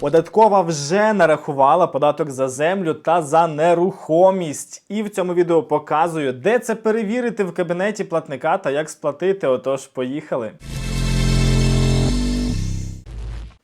Податкова вже нарахувала податок за землю та за нерухомість. І в цьому відео показую, де це перевірити в кабінеті платника та як сплатити. Отож, поїхали.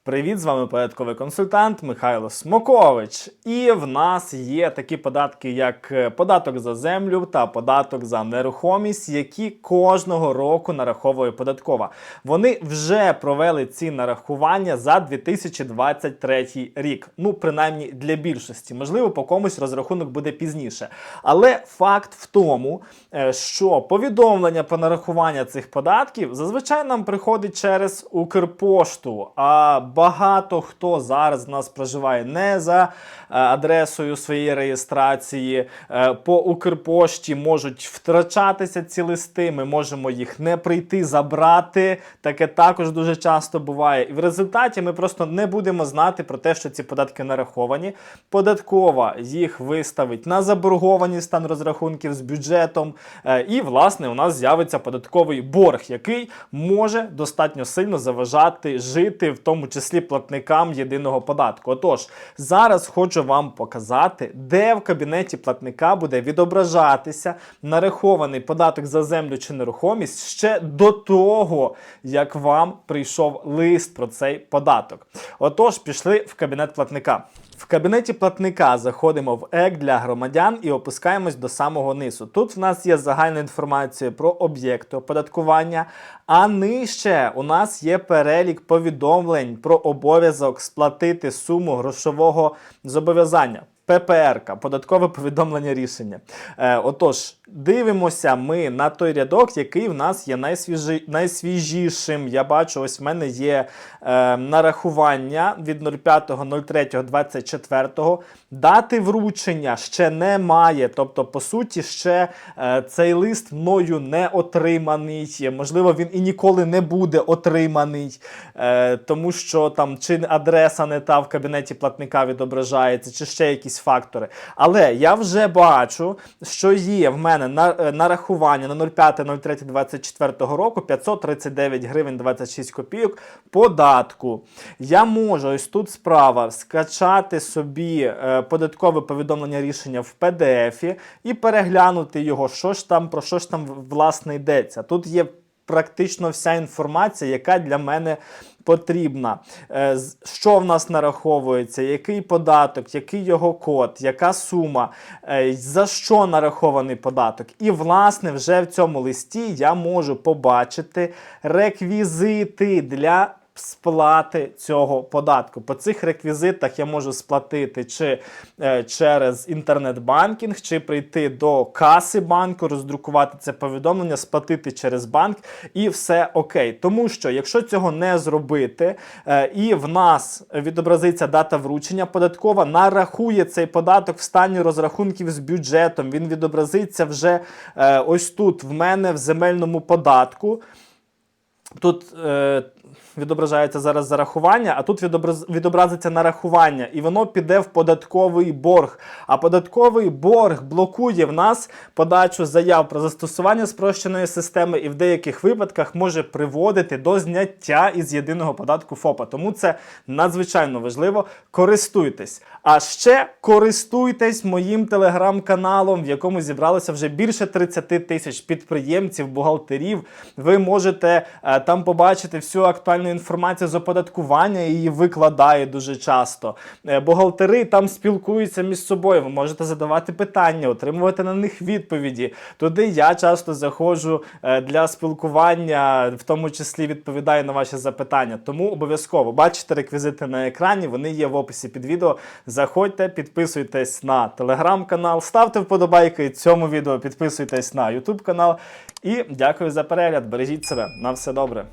Привіт, з вами податковий консультант Михайло Смокович. І в нас є такі податки, як е, податок за землю та податок за нерухомість, які кожного року нараховує податкова. Вони вже провели ці нарахування за 2023 рік. Ну, принаймні для більшості. Можливо, по комусь розрахунок буде пізніше. Але факт в тому, е, що повідомлення про нарахування цих податків зазвичай нам приходить через Укрпошту. А багато хто зараз в нас проживає не за е, адресою своєї реєстрації. Е, По Укрпошті можуть втрачатися ці листи. Ми можемо їх не прийти забрати. Таке також дуже часто буває. І в результаті ми просто не будемо знати про те, що ці податки нараховані. Податкова їх виставить на заборгованість стан розрахунків з бюджетом. Е, І, власне, у нас з'явиться податковий борг, який може достатньо сильно заважати жити, в тому числі платникам єдиного податку. Отож, зараз хочу вам показати, де в кабінеті платника буде відображатися нарахований податок за землю чи нерухомість ще до того, як вам прийшов лист про цей податок. Отож, пішли в кабінет платника. В кабінеті платника заходимо в ЕК для громадян і опускаємось до самого низу. Тут в нас є загальна інформація про об'єкти оподаткування, а нижче у нас є перелік повідомлень про обов'язок сплатити суму грошового зобов'язання. ППР, податкове повідомлення рішення. Е, отож, дивимося ми на той рядок, який в нас є найсвіжи, найсвіжішим. Я бачу, ось в мене є е, нарахування від 05.03.24. Дати вручення ще немає. Тобто, по суті, ще е, цей лист мною не отриманий. Можливо, він і ніколи не буде отриманий, е, тому що там чи адреса не та в кабінеті платника відображається, чи ще якісь фактори. Але я вже бачу, що є в мене на, е, нарахування на 05.03.24 року 539 гривень 26 копійок податку. Я можу ось тут справа скачати собі е, податкове повідомлення рішення в PDF і переглянути його, що ж там, про що ж там власне йдеться. Тут є практично вся інформація, яка для мене потрібна. Е, Що в нас нараховується, який податок, який його код, яка сума, е, за що нарахований податок. І, власне, вже в цьому листі я можу побачити реквізити для сплати цього податку. По цих реквізитах я можу сплатити чи е, через інтернет-банкінг, чи прийти до каси банку, роздрукувати це повідомлення, сплатити через банк, і все окей. Тому що, якщо цього не зробити, е, і в нас відобразиться дата вручення податкова, нарахує цей податок в стані розрахунків з бюджетом. Він відобразиться вже е, ось тут в мене в земельному податку. Тут е, відображається зараз зарахування, а тут відобраз, відобразиться нарахування, і воно піде в податковий борг. А податковий борг блокує в нас подачу заяв про застосування спрощеної системи і в деяких випадках може приводити до зняття із єдиного податку ФОПа. Тому це надзвичайно важливо. Користуйтесь. А ще користуйтесь моїм телеграм-каналом, в якому зібралося вже більше 30 тисяч підприємців, бухгалтерів. Ви можете е, там побачити всю актуальну інформацію з оподаткування, її викладає дуже часто. Е, бухгалтери там спілкуються між собою. Ви можете задавати питання, отримувати на них відповіді. Туди я часто заходжу е, для спілкування, в тому числі відповідаю на ваші запитання. Тому обов'язково бачите реквізити на екрані, вони є в описі під відео. Заходьте, підписуйтесь на телеграм-канал, ставте вподобайки цьому відео, підписуйтесь на ютуб канал. І дякую за перегляд. Бережіть себе. На все добре.